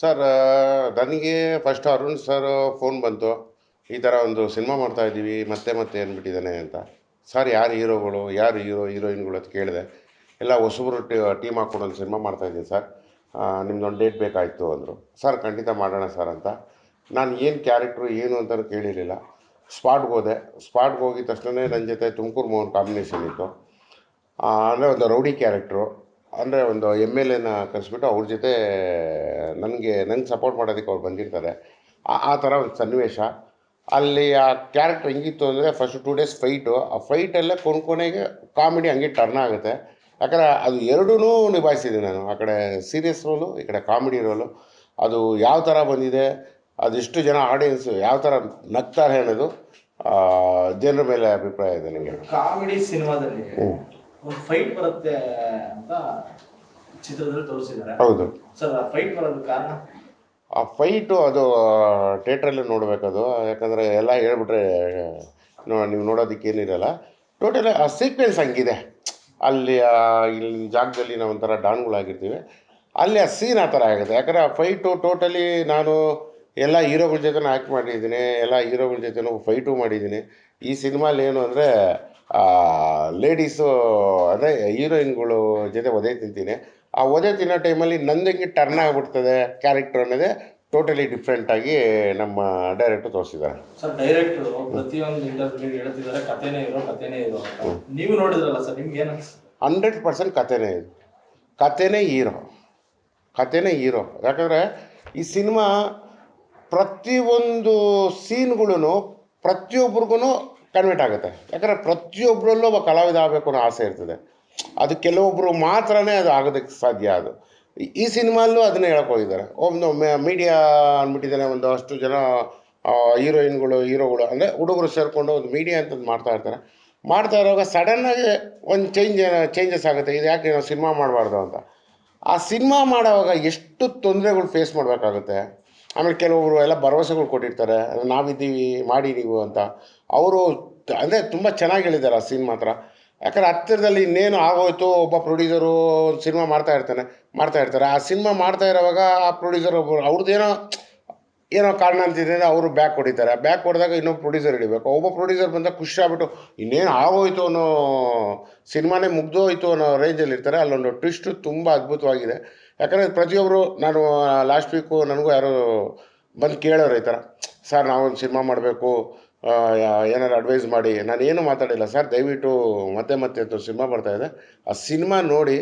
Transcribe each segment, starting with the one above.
Sir ನನಗೆ first Arun sir phone ಬಂತು. ಈ ಥರ ಒಂದು ಸಿನಿಮಾ ಮಾಡ್ತಾ ಇದ್ದೀವಿ, ಮತ್ತೆ ಮತ್ತೆ ಅಂದ್ಬಿಟ್ಟಿದ್ದಾನೆ ಅಂತ. ಸರ್ ಯಾರು ಹೀರೋಗಳು, ಯಾರು ಹೀರೋ, ಹೀರೋಯಿನ್ಗಳು ಅಂತ ಕೇಳಿದೆ. ಎಲ್ಲ ಹೊಸಬ್ರು ಟೀಮ್ ಹಾಕ್ಕೊಂಡು ಒಂದು ಸಿನಿಮಾ ಮಾಡ್ತಾಯಿದ್ದೀನಿ ಸರ್ ನಿಮ್ದೊಂದು ಡೇಟ್ ಬೇಕಾಯಿತು ಅಂದರು. ಸರ್ ಖಂಡಿತ ಮಾಡೋಣ ಸರ್ ಅಂತ. ನಾನು ಏನು ಕ್ಯಾರೆಕ್ಟ್ರು ಏನು ಅಂತ ಕೇಳಿರಲಿಲ್ಲ. ಸ್ಪಾಟ್ಗೆ ಹೋದೆ. ಸ್ಪಾಟ್ಗೆ ಹೋಗಿದ ತಕ್ಷಣವೇ ನನ್ನ ಜೊತೆ ತುಮಕೂರು ಮೋಹನ್ ಕಾಂಬಿನೇಷನ್ ಇತ್ತು. ಅಂದರೆ ಒಂದು ರೌಡಿ ಕ್ಯಾರೆಕ್ಟ್ರು ಅಂದರೆ ಒಂದು ಎಂ ಎಲ್ ಎನ ಕರೆಸ್ಬಿಟ್ಟು ಅವ್ರ ಜೊತೆ ನನಗೆ ನಂಗೆ ಸಪೋರ್ಟ್ ಮಾಡೋದಕ್ಕೆ ಅವ್ರು ಬಂದಿರ್ತಾರೆ. ಆ ಆ ಥರ ಒಂದು ಸನ್ನಿವೇಶ. ಅಲ್ಲಿ ಆ ಕ್ಯಾರೆಕ್ಟರ್ ಹೆಂಗಿತ್ತು ಅಂದರೆ ಫಸ್ಟ್ ಟೂ ಡೇಸ್ ಫೈಟು ಆ ಫೈಟಲ್ಲೇ ಕೊನೆ ಕೊನೆಗೆ ಕಾಮಿಡಿ ಹಂಗೆ ಟರ್ನ್ ಆಗುತ್ತೆ. ಯಾಕಂದರೆ ಅದು ಎರಡೂ ನಿಭಾಯಿಸಿದ್ದೀನಿ ನಾನು. ಆ ಕಡೆ ಸೀರಿಯಸ್ ರೋಲು ಈ ಕಡೆ ಕಾಮಿಡಿ ರೋಲು ಅದು ಯಾವ ಥರ ಬಂದಿದೆ ಅದೆಷ್ಟು ಜನ ಆಡಿಯನ್ಸು ಯಾವ ಥರ ನಗ್ತಾರೆ ಅನ್ನೋದು ಜನರ ಮೇಲೆ ಅಭಿಪ್ರಾಯ ಇದೆ ನನಗೆ ಕಾಮಿಡಿ ಸಿನಿಮಾದಲ್ಲಿ ಹ್ಞೂ ಒಂದು ಫೈಟ್ ಬರುತ್ತೆ ಅಂತ ಚಿತ್ರದಲ್ಲಿ ತೋರಿಸಿದ್ದಾರೆ. ಹೌದು. ಸರ್ ಆ ಫೈಟ್ ಬರೋದು ಕಾರಣ? ಆ ಫೈಟು ಅದು ಥಿಯೇಟ್ರಲ್ಲಿ ನೋಡಬೇಕದು. ಯಾಕಂದರೆ ಎಲ್ಲ ಹೇಳ್ಬಿಟ್ರೆ ನೀವು ನೀವು ನೋಡೋದಕ್ಕೇನಿರಲ್ಲ ಟೋಟಲಿ ಆ ಸೀಕ್ವೆನ್ಸ್ ಹಂಗಿದೆ. ಅಲ್ಲಿ ಇಲ್ಲಿ ಜಾಗದಲ್ಲಿ ನಾವು ಒಂಥರ ಡಾನ್ಗಳಾಗಿರ್ತೀವಿ. ಅಲ್ಲಿ ಆ ಸೀನ್ ಆ ಥರ ಆಗುತ್ತೆ. ಯಾಕಂದರೆ ಆ ಫೈಟು ಟೋಟಲಿ ನಾನು ಎಲ್ಲ ಹೀರೋಗಳ ಜೊತೆನೂ ಆ್ಯಕ್ಟ್ ಮಾಡಿದ್ದೀನಿ. ಎಲ್ಲ ಹೀರೋಗಳ ಜೊತೆನೂ ಫೈಟು ಮಾಡಿದ್ದೀನಿ. ಈ ಸಿನಿಮಾಲಿ ಏನು ಅಂದರೆ ಲೇಡೀಸು ಅಂದರೆ ಹೀರೋಯಿನ್ಗಳು ಜೊತೆ ಒದೆ ತಿಂತೀನಿ ಆ ಒದೆ ತಿನ್ನೋ ಟೈಮಲ್ಲಿ ನಂದಿಗೆ ಟರ್ನ್ ಆಗಿಬಿಡ್ತದೆ ಕ್ಯಾರೆಕ್ಟರ್ ಅನ್ನೋದೇ ಟೋಟಲಿ ಡಿಫ್ರೆಂಟಾಗಿ ನಮ್ಮ ಡೈರೆಕ್ಟರ್ ತೋರಿಸಿದ್ದಾರೆ. ಸರ್ ಡೈರೆಕ್ಟರ್ ಪ್ರತಿಯೊಂದು ಇಂಟರ್ವ್ಯೂ ಹೇಳ್ತಿದ್ದಾರೆ ಕಥೆನೇ ಇರೋ ಕಥೆನೇ ಇರೋ ನೀವು ನೋಡಿದ್ರಲ್ಲ ಸರ್ ನಿಮ್ಗೆ ಏನು ಹಂಡ್ರೆಡ್ ಪರ್ಸೆಂಟ್ ಕಥೆನೇ ಇದು ಕಥೆನೇ ಹೀರೋ. ಕಥೆನೇ ಹೀರೋ. ಯಾಕಂದರೆ ಈ ಸಿನಿಮಾ ಪ್ರತಿಯೊಂದು ಸೀನ್ಗಳೂ ಪ್ರತಿಯೊಬ್ರಿಗೂ ಕನ್ವರ್ಟ್ ಆಗುತ್ತೆ. ಯಾಕಂದರೆ ಪ್ರತಿಯೊಬ್ಬರಲ್ಲೂ ಒಬ್ಬ ಕಲಾವಿದ ಆಗಬೇಕು ಅನ್ನೋ ಆಸೆ ಇರ್ತದೆ. ಅದು ಕೆಲವೊಬ್ಬರು ಮಾತ್ರನೇ ಅದು ಆಗೋದಕ್ಕೆ ಸಾಧ್ಯ ಅದು. ಈ- ಸಿನಿಮಾಲೂ ಸಿನಿಮಾಲ್ಲೂ ಅದನ್ನೇ ಹೇಳಕ್ಕೆ ಹೋಗಿದ್ದಾರೆ. ಒಂದು ಮೀಡಿಯಾ ಅಂದ್ಬಿಟ್ಟಿದ್ದಾನೆ ಒಂದು ಅಷ್ಟು ಜನ ಹೀರೋಯಿನ್ಗಳು, ಹೀರೋಗಳು, ಅಂದರೆ ಹುಡುಗರು ಸೇರಿಕೊಂಡು ಒಂದು ಮೀಡಿಯಾ ಅಂತ ಮಾಡ್ತಾ ಇರ್ತಾರೆ. ಮಾಡ್ತಾ ಇರುವಾಗ ಸಡನ್ನಾಗಿ ಒಂದು ಚೇಂಜ್ ಚೇಂಜಸ್ ಆಗುತ್ತೆ. ಇದು ಯಾಕೆ ನಾವು ಸಿನಿಮಾ ಮಾಡಬಾರ್ದು ಅಂತ. ಆ ಸಿನಿಮಾ ಮಾಡೋವಾಗ ಎಷ್ಟು ತೊಂದರೆಗಳು ಫೇಸ್ ಮಾಡಬೇಕಾಗುತ್ತೆ? ಆಮೇಲೆ ಕೆಲವರು ಎಲ್ಲ ಭರವಸೆಗಳು ಕೊಟ್ಟಿರ್ತಾರೆ ನಾವಿದ್ದೀವಿ, ಮಾಡಿ ನೀವು ಅಂತ. ಅವರು ಅಂದರೆ ತುಂಬ ಚೆನ್ನಾಗಿ ಹೇಳಿದ್ದಾರೆ ಆ ಸೀನ್ ಮಾತ್ರ. ಯಾಕಂದ್ರೆ ಹತ್ತಿರದಲ್ಲಿ ಇನ್ನೇನು ಆಗೋಯ್ತು, ಒಬ್ಬ ಪ್ರೊಡ್ಯೂಸರು ಒಂದು ಸಿನಿಮಾ ಮಾಡ್ತಾ ಇರ್ತಾನೆ, ಮಾಡ್ತಾ ಇರ್ತಾರೆ. ಆ ಸಿನಿಮಾ ಮಾಡ್ತಾ ಇರೋವಾಗ ಆ ಪ್ರೊಡ್ಯೂಸರ್ ಒಬ್ಬರು ಅವ್ರದ್ದೇನೋ ಏನೋ ಕಾರಣ ಅಂತಿದ್ರೆ ಅವರು ಬ್ಯಾಕ್ ಹೊಡಿತಾರೆ. ಬ್ಯಾಕ್ ಹೊಡೆದಾಗ ಇನ್ನೊಬ್ಬ ಪ್ರೊಡ್ಯೂಸರ್ ಹಿಡಿಬೇಕು. ಒಬ್ಬ ಪ್ರೊಡ್ಯೂಸರ್ ಬಂದಾಗ ಖುಷಿ ಆಗ್ಬಿಟ್ಟು, ಇನ್ನೇನು ಆಗೋಯ್ತು ಅನ್ನೋ ಸಿನಿಮಾನೇ ಮುಗ್ದೋಯ್ತು ಅನ್ನೋ ರೇಂಜಲ್ಲಿ ಇರ್ತಾರೆ. ಅಲ್ಲೊಂದು ಟ್ವಿಸ್ಟು ತುಂಬ ಅದ್ಭುತವಾಗಿದೆ. ಯಾಕಂದರೆ ಪ್ರತಿಯೊಬ್ಬರು ನಾನು ಲಾಸ್ಟ್ ವೀಕು ನನಗೂ ಯಾರೋ ಬಂದು ಕೇಳೋರು ಈ ಥರ ಸರ್, ನಾವೊಂದು ಸಿನಿಮಾ ಮಾಡಬೇಕು. ಏನಾರು ಅಡ್ವೈಸ್ ಮಾಡಿ. ನಾನು ಏನು ಮಾತಾಡಿಲ್ಲ. ಸರ್, ದಯವಿಟ್ಟು ಮತ್ತೆ ಮತ್ತೆ ಅಂತ ಸಿನಿಮಾ ಬರ್ತಾಯಿದೆ ಆ ಸಿನಿಮಾ ನೋಡಿ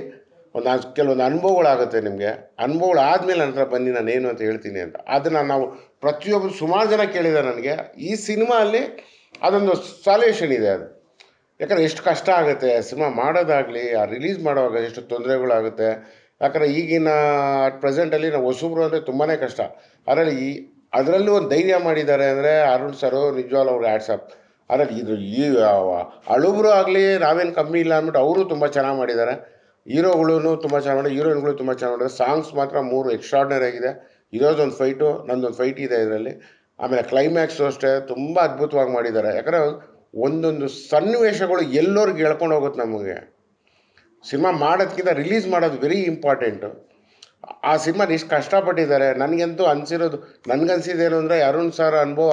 ಒಂದು ಕೆಲವೊಂದು ಅನುಭವಗಳಾಗುತ್ತೆ ನಿಮಗೆ. ಅನುಭವಗಳು ಆದಮೇಲೆ ನನ್ನ ಹತ್ರ ಬನ್ನಿ, ನಾನು ಏನು ಅಂತ ಹೇಳ್ತೀನಿ ಅಂತ. ಅದನ್ನು ನಾವು ಪ್ರತಿಯೊಬ್ಬರು ಸುಮಾರು ಜನ ಕೇಳಿದೆ ನನಗೆ. ಈ ಸಿನಿಮಾ ಅಲ್ಲಿ ಅದೊಂದು ಸಾಲ್ಯೂಷನ್ ಇದೆ ಅದು. ಯಾಕಂದರೆ ಎಷ್ಟು ಕಷ್ಟ ಆಗುತ್ತೆ ಸಿನಿಮಾ ಮಾಡೋದಾಗಲಿ, ಆ ರಿಲೀಸ್ ಮಾಡುವಾಗ ಎಷ್ಟು ತೊಂದರೆಗಳಾಗುತ್ತೆ. ಯಾಕಂದರೆ ಈಗಿನ ಅಟ್ ಪ್ರೆಸೆಂಟಲ್ಲಿ ನಾವು ಹೊಸಬ್ರು ಅಂದರೆ ತುಂಬಾ ಕಷ್ಟ. ಅದರಲ್ಲಿ ಈ, ಅದರಲ್ಲೂ ಒಂದು ಧೈರ್ಯ ಮಾಡಿದ್ದಾರೆ ಅಂದರೆ ಅರುಣ್ ಸರು ನಿಜವಾಲ್ ಅವರು ಆ್ಯಡ್ಸಪ್ ಅದರಲ್ಲಿ ಇದು ಈ ಅಳುಬ್ರು ಆಗಲಿ, ನಾವೇನು ಕಮ್ಮಿ ಇಲ್ಲ ಅಂದ್ಬಿಟ್ಟು ಅವರು ತುಂಬ ಚೆನ್ನಾಗಿ ಮಾಡಿದ್ದಾರೆ. ಹೀರೋಗಳು ತುಂಬ ಚೆನ್ನಾಗಿ ಮಾಡಿದೆ ಹೀರೋಯಿನ್ಗಳು ತುಂಬ ಚೆನ್ನಾಗಿ ಮಾಡಿದ್ದಾರೆ. ಸಾಂಗ್ಸ್ ಮಾತ್ರ ಮೂರು ಎಕ್ಸ್ಟ್ರಾಡ್ನರಿ ಆಗಿದೆ. ಇರೋದೊಂದು ಫೈಟು ನಂದೊಂದು ಫೈಟ್ ಇದೆ ಇದರಲ್ಲಿ. ಆಮೇಲೆ ಕ್ಲೈಮ್ಯಾಕ್ಸು ಅಷ್ಟೇ, ತುಂಬ ಅದ್ಭುತವಾಗಿ ಮಾಡಿದ್ದಾರೆ. ಯಾಕಂದರೆ ಒಂದೊಂದು ಸನ್ನಿವೇಶಗಳು ಎಲ್ಲರಿಗೂ ಹೇಳ್ಕೊಂಡು ಹೋಗುತ್ತೆ ನಮಗೆ. ಸಿನಿಮಾ ಮಾಡೋದಕ್ಕಿಂತ ರಿಲೀಸ್ ಮಾಡೋದು ವೆರಿ ಇಂಪಾರ್ಟೆಂಟು ಆ ಸಿನಿಮಾ ಇಷ್ಟು ಕಷ್ಟಪಟ್ಟಿದ್ದಾರೆ. ನನಗಂತೂ ಅನಿಸಿರೋದು ನನಗನ್ಸಿದ್ದೇನು ಅಂದರೆ ಅರುಣ್ ಸರ್ ಅನುಭವ.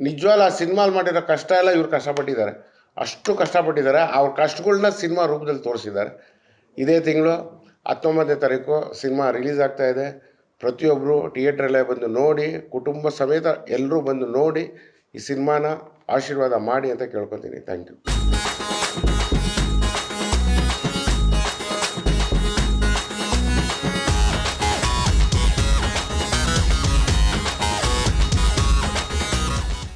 ನಿಜವಾಗ್ಲೂ ಆ ಸಿನಿಮಾಲ್ ಮಾಡಿರೋ ಕಷ್ಟ ಎಲ್ಲ ಇವ್ರು ಕಷ್ಟಪಟ್ಟಿದ್ದಾರೆ. ಅಷ್ಟು ಕಷ್ಟಪಟ್ಟಿದ್ದಾರೆ. ಅವ್ರ ಕಷ್ಟಗಳನ್ನ ಸಿನಿಮಾ ರೂಪದಲ್ಲಿ ತೋರಿಸಿದ್ದಾರೆ. ಇದೇ ತಿಂಗಳು ಹತ್ತೊಂಬತ್ತನೇ ತಾರೀಕು ಸಿನಿಮಾ ರಿಲೀಸ್ ಆಗ್ತಾ ಇದೆ. ಪ್ರತಿಯೊಬ್ಬರು ಥಿಯೇಟ್ರಲ್ಲೇ ಬಂದು ನೋಡಿ, ಕುಟುಂಬ ಸಮೇತ ಎಲ್ಲರೂ ಬಂದು ನೋಡಿ ಈ ಸಿನಿಮಾನ ಆಶೀರ್ವಾದ ಮಾಡಿ ಅಂತ ಕೇಳ್ಕೊತೀನಿ. Thank you.